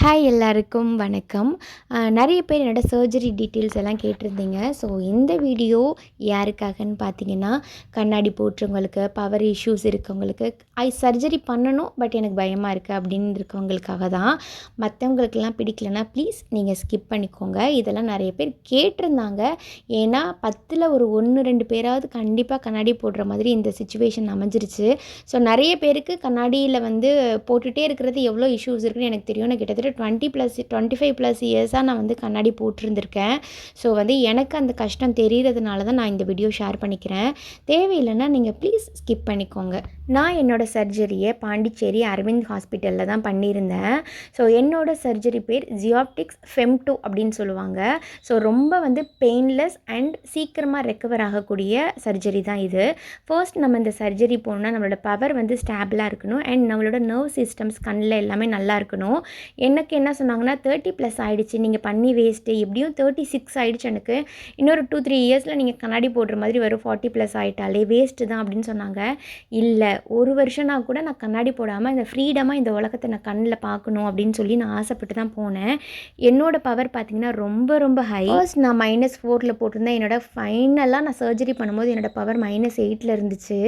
Hi எல்லாருக்கும் வணக்கம். நிறைய பேர் என்னோடய சர்ஜரி டீட்டெயில்ஸ் எல்லாம் கேட்டிருந்தீங்க. ஸோ இந்த வீடியோ யாருக்காகன்னு பார்த்தீங்கன்னா கண்ணாடி போட்டுறவங்களுக்கு பவர் இஷ்யூஸ் இருக்கவங்களுக்கு ஐ சர்ஜரி பண்ணணும் பட் எனக்கு பயமாக இருக்குது அப்படின்னு இருக்கவங்களுக்காக தான். மற்றவங்களுக்கெல்லாம் பிடிக்கலனா ப்ளீஸ் நீங்கள் ஸ்கிப் பண்ணிக்கோங்க. இதெல்லாம் நிறைய பேர் கேட்டிருந்தாங்க. ஏன்னா பத்தில் ஒரு ஒன்று ரெண்டு பேராவது கண்டிப்பாக கண்ணாடி போடுற மாதிரி இந்த சுச்சுவேஷன் அமைஞ்சிருச்சு. ஸோ நிறைய பேருக்கு கண்ணாடியில் வந்து போட்டுகிட்டே இருக்கிறது எவ்வளோ இஷ்யூஸ் இருக்குன்னு எனக்கு தெரியும் நான் கிட்டத்தட்ட twenty plus twenty five plus இயர்ஸாக நான் வந்து கண்ணாடி போட்டிருந்திருக்கேன். ஸோ வந்து எனக்கு அந்த கஷ்டம் தெரிகிறதுனால தான் நான் இந்த வீடியோ ஷேர் பண்ணிக்கிறேன். தேவையில்லைன்னா நீங்கள் ப்ளீஸ் ஸ்கிப் பண்ணிக்கோங்க. நான் என்னோடய சர்ஜரியை பாண்டிச்சேரி அரவிந்த் ஹாஸ்பிட்டலில் தான் பண்ணியிருந்தேன். ஸோ என்னோட சர்ஜரி பேர் ஜியாப்டிக்ஸ் ஃபெம்டோ அப்படின்னு சொல்லுவாங்க. ஸோ ரொம்ப வந்து பெயின்லெஸ் அண்ட் சீக்கிரமாக ரெக்கவர் ஆகக்கூடிய சர்ஜரி தான் இது. ஃபர்ஸ்ட் நம்ம இந்த சர்ஜரி போனால் நம்மளோட பவர் வந்து ஸ்டேபிளாக இருக்கணும். அண்ட் நம்மளோட நர்வ் சிஸ்டம்ஸ் கண்ணில் எல்லாமே நல்லா இருக்கணும். எனக்கு என்ன சொன்னாங்கன்னா தேர்ட்டி ப்ளஸ் ஆகிடுச்சு நீங்கள் பண்ணி வேஸ்ட்டு எப்படியும் தேர்ட்டி சிக்ஸ் ஆகிடுச்சு எனக்கு. இன்னொரு டூ த்ரீ இயர்ஸில் நீங்கள் கண்ணாடி போடுற மாதிரி வரும். ஃபார்ட்டி ப்ளஸ் ஆகிட்டாலே வேஸ்ட்டு தான் அப்படின்னு சொன்னாங்க. இல்லை ஒரு வருஷம்னா கூட நான் கண்ணாடி போடாமல் இந்த ஃப்ரீடமாக இந்த உலகத்தை நான் கண்ணில் பார்க்கணும் அப்படின்னு சொல்லி நான் ஆசைப்பட்டு தான் போனேன். என்னோட பவர் பார்த்தீங்கன்னா ரொம்ப ரொம்ப ஹை ஃபர்ஸ்ட் நான் மைனஸ் ஃபோரில் போட்டிருந்தேன். என்னோட ஃபைனலாக நான் சர்ஜரி பண்ணும்போது என்னோட பவர் மைனஸ் எயிட்டில் இருந்துச்சு.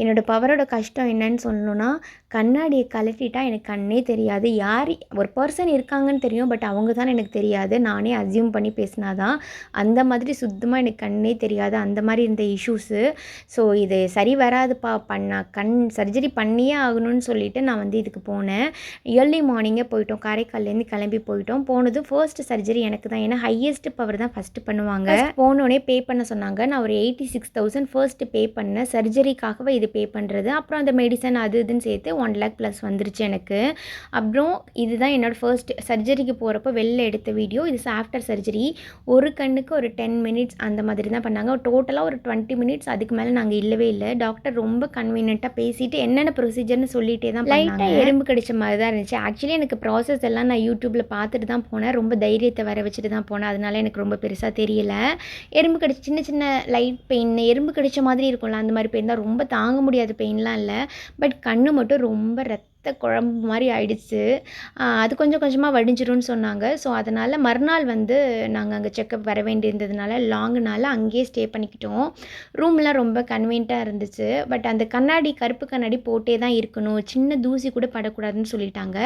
என்னோட பவரோட கஷ்டம் என்னன்னு சொல்லணும்னா கண்ணாடியை கழட்டிட்டா எனக்கு கண்ணே தெரியாது. யார் ஒரு பர்சன் இருக்காங்கன்னு தெரியும் பட் அவங்க தான் எனக்கு தெரியாது. நானே அசியூம் பண்ணி பேசினாதான் அந்த மாதிரி சுத்தமாக எனக்கு கண்ணே தெரியாது. அந்த மாதிரி இருந்த இஷ்யூஸு ஸோ இது சரி வராதுப்பா. பண்ணா கண் சர்ஜரி பண்ணியே ஆகணும்னு சொல்லிட்டு நான் வந்து இதுக்கு போனேன். ஏர்லி மார்னிங்கே போயிட்டோம். காரைக்கால்லேருந்து கிளம்பி போயிட்டோம். போனது ஃபர்ஸ்ட் சர்ஜரி எனக்கு தான். ஏன்னா ஹையஸ்ட் பவர் தான் ஃபஸ்ட்டு பண்ணுவாங்க. போனோடனே பே பண்ண சொன்னாங்க. நான் ஒரு eighty six thousand first pay பண்ணேன். சர்ஜரிக்காகவே இது பே பண்ணுறது அப்புறம் அந்த மெடிசன் அது இதுன்னு சேர்த்து ஒன் லேக் ப்ளஸ் வந்துருச்சு எனக்கு. அப்புறம் இதுதான் என்னோடய ஃபர்ஸ்ட் சர்ஜரிக்கு போகிறப்போ வெளில எடுத்த வீடியோ இது ஆஃப்டர் சர்ஜரி ஒரு கண்ணுக்கு ஒரு டென் மினிட்ஸ் அந்த மாதிரி தான் பண்ணாங்க. டோட்டலாக ஒரு டுவெண்ட்டி மினிட்ஸ் அதுக்கு மேலே நாங்கள் இல்லவே இல்லை. டாக்டர் ரொம்ப கன்வீனியண்ட்டாக பேசிட்டு என்னென்ன ப்ரொசீஜர்னு சொல்லிட்டே தான் லைட்டாக எறும்பு கடிச்ச மாதிரி தான் இருந்துச்சு. ஆக்சுவலி எனக்கு ப்ராசஸ் எல்லாம் நான் யூடியூப்பில் பார்த்துட்டு தான் போனேன். ரொம்ப தைரியத்தை வர வச்சுட்டு தான் போனேன். அதனால எனக்கு ரொம்ப பெருசாக தெரியல. எறும்பு கடிச்சு சின்ன சின்ன லைட் பெயின் எறும்பு கடிச்ச மாதிரி இருக்கும்ல அந்த மாதிரி பெயின் தான். ரொம்ப தாங்க முடியாத பெயின்லாம் இல்லை. பட் கண்ணு மட்டும் ரொம்ப ரத்த குழம்பு மாதிரி ஆயிடுச்சு. அது கொஞ்சம் கொஞ்சமாக வடிஞ்சிரும்னு சொன்னாங்க. ஸோ அதனால் மறுநாள் வந்து நாங்கள் அங்கே செக்கப் வர வேண்டியிருந்ததுனால லாங்குனால அங்கேயே ஸ்டே பண்ணிக்கிட்டோம். ரூம்லாம் ரொம்ப கன்வீன்ட்டாக இருந்துச்சு. பட் அந்த கண்ணாடி கருப்பு கண்ணாடி போட்டே தான் இருக்கணும். சின்ன தூசி கூட படக்கூடாதுன்னு சொல்லிட்டாங்க.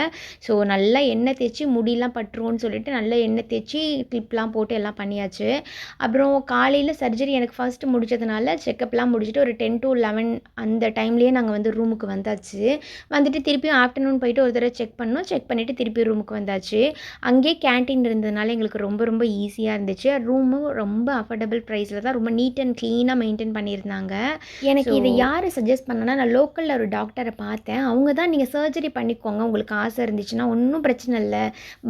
ஸோ நல்லா எண்ணெய் தேய்ச்சி முடியெல்லாம் பட்டுருவோன்னு சொல்லிட்டு நல்லா எண்ணெய் தேய்ச்சி கிளிப்லாம் போட்டு எல்லாம் பண்ணியாச்சு. அப்புறம் காலையில் சர்ஜரி எனக்கு ஃபர்ஸ்ட் முடிச்சதுனால செக்கப்லாம் முடிச்சுட்டு ஒரு டென் டு லெவன் அந்த டைம்லேயே நாங்கள் வந்து ரூமுக்கு வந்தாச்சு. வந்துட்டு திருப்பி திருப்பியும் ஆஃப்டர்நூன் போயிட்டு ஒரு தடவை செக் பண்ணோம் செக் பண்ணிவிட்டு திருப்பி ரூமுக்கு வந்தாச்சு. அங்கேயே கேன்டீன் இருந்ததுனால எங்களுக்கு ரொம்ப ரொம்ப ஈஸியாக இருந்துச்சு. ரூமும் ரொம்ப அஃபோர்டபுள் ப்ரைஸில் தான் ரொம்ப நீட் அண்ட் க்ளீனாக மெயின்டைன் பண்ணியிருந்தாங்க. எனக்கு இதை யார் சஜஸ்ட் பண்ணனா நான் லோக்கலில் ஒரு டாக்டரை பார்த்தேன். அவங்க தான் நீங்கள் சர்ஜரி பண்ணிக்கோங்க. உங்களுக்கு ஆசை இருந்துச்சுன்னா ஒன்றும் பிரச்சனை இல்லை.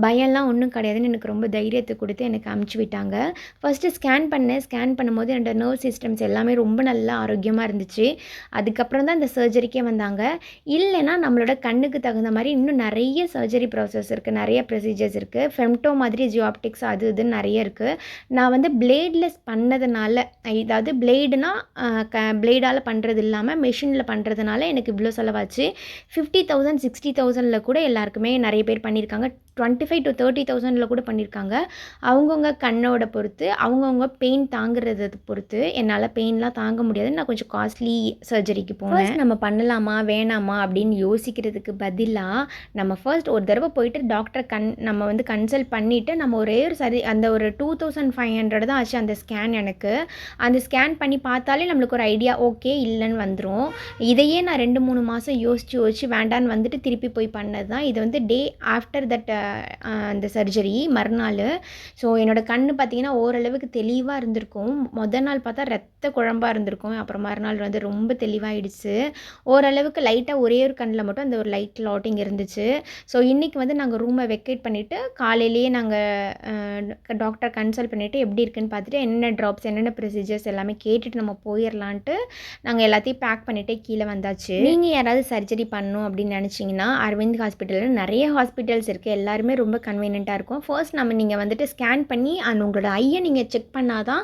பயம்லாம் ஒன்றும் கிடையாதுன்னு எனக்கு ரொம்ப தைரியத்தை கொடுத்து எனக்கு அமுச்சு விட்டாங்க. ஃபஸ்ட்டு ஸ்கேன் பண்ணேன். ஸ்கேன் பண்ணும்போது என்னோட நர்வ் சிஸ்டம்ஸ் எல்லாமே ரொம்ப நல்லா ஆரோக்கியமாக இருந்துச்சு. அதுக்கப்புறம் தான் இந்த சர்ஜரிக்கே வந்தாங்க. இல்லைன்னா நம்மளோட கண்ணுக்கு தகுந்த மாதிரி இன்னும் நிறைய சர்ஜரி ப்ராசஸ் இருக்குது நிறைய ப்ரொசீஜர்ஸ் இருக்குது ஃபெம்டோ மாதிரி ஜியாப்டிக்ஸ் அது இதுன்னு நிறைய இருக்குது நான் வந்து பிளேட்லெஸ் பண்ணதுனால இதாவது பிளேடுனா க பிளேடால் பண்ணுறது இல்லாமல் மிஷினில் பண்ணுறதுனால எனக்கு இவ்வளோ செலவாச்சு. ஃபிஃப்டி தௌசண்ட் சிக்ஸ்டி தௌசண்டில் கூட எல்லாருக்குமே நிறைய பேர் பண்ணியிருக்காங்க டுவெண்ட்டி ஃபைவ் டு தேர்ட்டி தௌசண்டில் கூட பண்ணியிருக்காங்க அவங்கவுங்க கண்ணோட பொறுத்து அவங்கவுங்க பெயின் தாங்குறத பொறுத்து என்னால் பெயின்லாம் தாங்க முடியாது. நான் கொஞ்சம் காஸ்ட்லி சர்ஜரிக்கு போனேன். நம்ம பண்ணலாமா வேணாமா அப்படின்னு யோசிக்கிறதுக்கு பதிலாக நம்ம ஃபர்ஸ்ட் ஒரு தடவை போயிட்டு டாக்டர் கண் நம்ம வந்து கன்சல்ட் பண்ணிவிட்டு நம்ம ஒரே ஒரு சரி அந்த ஒரு டூ தௌசண்ட் ஃபைவ் ஹண்ட்ரட் தான் ஆச்சு அந்த ஸ்கேன் எனக்கு. அந்த ஸ்கேன் பண்ணி பார்த்தாலே நம்மளுக்கு ஒரு ஐடியா ஓகே இல்லைன்னு வந்துடும் இதையே நான் ரெண்டு மூணு மாதம் யோசித்து யோசிச்சு வேண்டான்னு வந்துட்டு திருப்பி போய் பண்ணது தான் இது வந்து டே ஆஃப்டர் தட் அந்த சர்ஜரி மறுநாள். ஸோ என்னோடய கண் பார்த்தீங்கன்னா ஓரளவுக்கு தெளிவாக இருந்திருக்கும். மொதல் நாள் பார்த்தா ரத்த குழம்பாக இருந்திருக்கும். அப்புறம் மறுநாள் வந்து ரொம்ப தெளிவாகிடுச்சு ஓரளவுக்கு லைட்டாக ஒரே ஒரு கண்ணில் மட்டும் அந்த ஒரு லைட் லாட்டிங் இருந்துச்சு. ஸோ இன்றைக்கி வந்து நாங்கள் ரூமை வெக்கேட் பண்ணிவிட்டு காலையிலேயே நாங்கள் டாக்டர் கன்சல்ட் பண்ணிவிட்டு எப்படி இருக்குன்னு பார்த்துட்டு என்னென்ன ட்ராப்ஸ் என்னென்ன ப்ரொசீஜர்ஸ் எல்லாமே கேட்டுட்டு நம்ம போயிடலான்ட்டு நாங்கள் எல்லாத்தையும் பேக் பண்ணிகிட்டே கீழே வந்தாச்சு. நீங்கள் யாராவது சர்ஜரி பண்ணணும் அப்படின்னு நினச்சிங்கன்னா அரவிந்த் ஹாஸ்பிட்டலில் நிறைய ஹாஸ்பிட்டல்ஸ் இருக்குது எல்லா எல்லாருமே ரொம்ப கன்வீனியண்ட்டாக இருக்கும். ஃபர்ஸ்ட் நம்ம நீங்கள் வந்துட்டு ஸ்கேன் பண்ணி அண்ட் உங்களோட ஐயை நீங்கள் செக் பண்ணால் தான்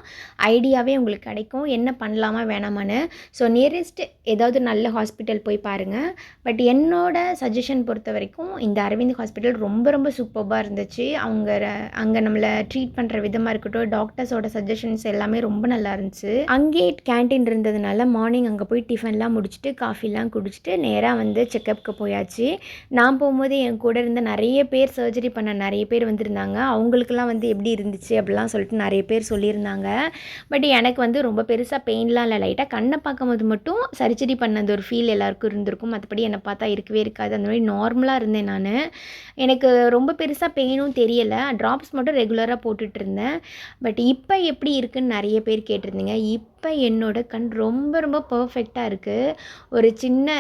ஐடியாவே உங்களுக்கு கிடைக்கும். என்ன பண்ணலாமா வேணாமான்னு. ஸோ நியரஸ்ட் ஏதாவது நல்ல ஹாஸ்பிட்டல் போய் பாருங்கள் பட் என்னோட சஜஷன் பொறுத்த வரைக்கும் இந்த அரவிந்த் ஹாஸ்பிட்டல் ரொம்ப ரொம்ப சூப்பராக இருந்துச்சு. அவங்க அங்கே நம்மளை ட்ரீட் பண்ணுற விதமாக இருக்கட்டும் டாக்டர்ஸோட சஜஷன்ஸ் எல்லாமே ரொம்ப நல்லா இருந்துச்சு. அங்கேயே கேன்டீன் இருந்ததுனால மார்னிங் அங்கே போய் டிஃபன்லாம் முடிச்சுட்டு காஃபிலாம் குடிச்சிட்டு நேராக வந்து செக்கப்புக்கு போயாச்சு. நான் போகும்போது என் கூட இருந்த நிறைய பேர் சர்ஜரி பண்ண நிறைய பேர் வந்திருந்தாங்க. அவங்களுக்குலாம் வந்து எப்படி இருந்துச்சு அப்படிலாம் சொல்லிட்டு நிறைய பேர் சொல்லியிருந்தாங்க. பட் எனக்கு வந்து ரொம்ப பெருசாக பெயின்லாம் இல்லை. லைட்டாக கண்ணை பார்க்கும்போது மட்டும் சர்ஜரி பண்ணது ஒரு ஃபீல் எல்லாருக்கும் இருந்திருக்கும். மற்றபடி என்னை பார்த்தா இருக்கவே இருக்காது. அந்த மாதிரி நார்மலாக இருந்தேன் நான். எனக்கு ரொம்ப பெருசாக பெயினும் தெரியலை. ட்ராப்ஸ் மட்டும் ரெகுலராக போட்டுட்டு இருந்தேன். பட் இப்போ எப்படி இருக்குன்னு நிறைய பேர் கேட்டிருந்தீங்க. இப்போ என்னோட கண் ரொம்ப ரொம்ப பர்ஃபெக்டாக இருக்குது ஒரு சின்ன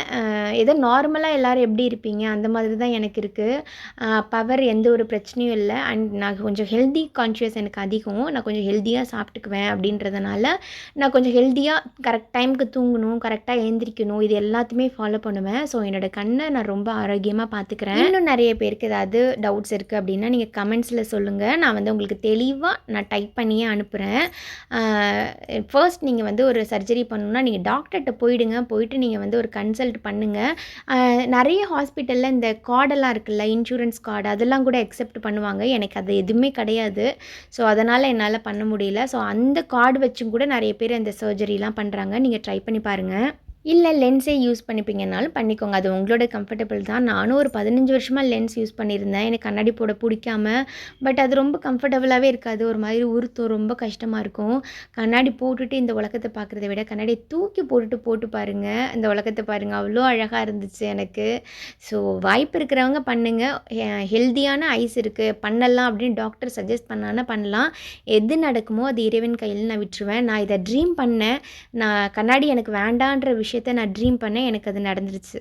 ஏதோ நார்மலாக எல்லோரும் எப்படி இருப்பீங்க? அந்த மாதிரி தான் எனக்கு இருக்குது கவர் எந்த ஒரு பிரச்சனையும் இல்லை. அண்ட் நான் கொஞ்சம் ஹெல்தி கான்ஷியஸ் எனக்கு அதிகம். நான் கொஞ்சம் ஹெல்த்தியாக சாப்பிட்டுக்குவேன் அப்படின்றதுனால நான் கொஞ்சம் ஹெல்த்தியாக கரெக்ட் டைமுக்கு தூங்கணும் கரெக்டாக எழுந்திரிக்கணும் இது எல்லாத்தையுமே ஃபாலோ பண்ணுவேன். ஸோ என்னோட கண்ணை நான் ரொம்ப ஆரோக்கியமாக பார்த்துக்கிறேன் இன்னும் நிறைய பேருக்கு ஏதாவது டவுட்ஸ் இருக்குது அப்படின்னா நீங்கள் கமெண்ட்ஸில் சொல்லுங்கள் நான் வந்து உங்களுக்கு தெளிவாக நான் டைப் பண்ணியே அனுப்புகிறேன் ஃபர்ஸ்ட் நீங்கள் வந்து ஒரு சர்ஜரி பண்ணணும்னா நீங்கள் டாக்டர்கிட்ட போயிடுங்க. போயிட்டு நீங்கள் வந்து ஒரு கன்சல்ட் பண்ணுங்கள் நிறைய ஹாஸ்பிட்டலில் இந்த கார்டெல்லாம் இருக்குல்ல இன்சூரன்ஸ் கார்டு அதெல்லாம் கூட அக்செப்ட் பண்ணுவாங்க. எனக்கு அது எதுவுமே கிடையாது. ஸோ அதனால் என்னால் பண்ண முடியல. ஸோ அந்த கார்டு வச்சும் கூட நிறைய பேர் இந்த சர்ஜரிலாம் பண்ணுறாங்க நீங்கள் ட்ரை பண்ணி பாருங்கள் இல்லை லென்ஸே யூஸ் பண்ணிப்பீங்கனாலும் பண்ணிக்கோங்க. அது உங்களோட கம்ஃபர்டபுள் தான். நானும் ஒரு பதினஞ்சு வருஷமாக லென்ஸ் யூஸ் பண்ணியிருந்தேன். எனக்கு கண்ணாடி போட பிடிக்காம பட் அது ரொம்ப கம்ஃபர்டபுளாகவே இருக்காது. ஒரு மாதிரி உருத்தம் ரொம்ப கஷ்டமாக இருக்கும். கண்ணாடி போட்டுட்டு இந்த உலகத்தை பார்க்குறத விட கண்ணாடியை தூக்கி போட்டுட்டு போட்டு பாருங்கள் இந்த உலகத்தை பாருங்கள் அவ்வளோ அழகாக இருந்துச்சு எனக்கு. ஸோ வாய்ப்பு இருக்கிறவங்க பண்ணுங்கள் ஹெல்த்தியான ஐஸ் இருக்குது பண்ணலாம் அப்படின்னு டாக்டர் சஜஸ்ட் பண்ணானா பண்ணலாம். எது நடக்குமோ அது இறைவன் கையில் நான் விட்டுருவேன். நான் இதை ட்ரீம் பண்ணேன். நான் கண்ணாடி எனக்கு வேண்டான்ற விஷயத்த நான் ட்ரீம் பண்ணேன் எனக்கு அது நடந்துருச்சு.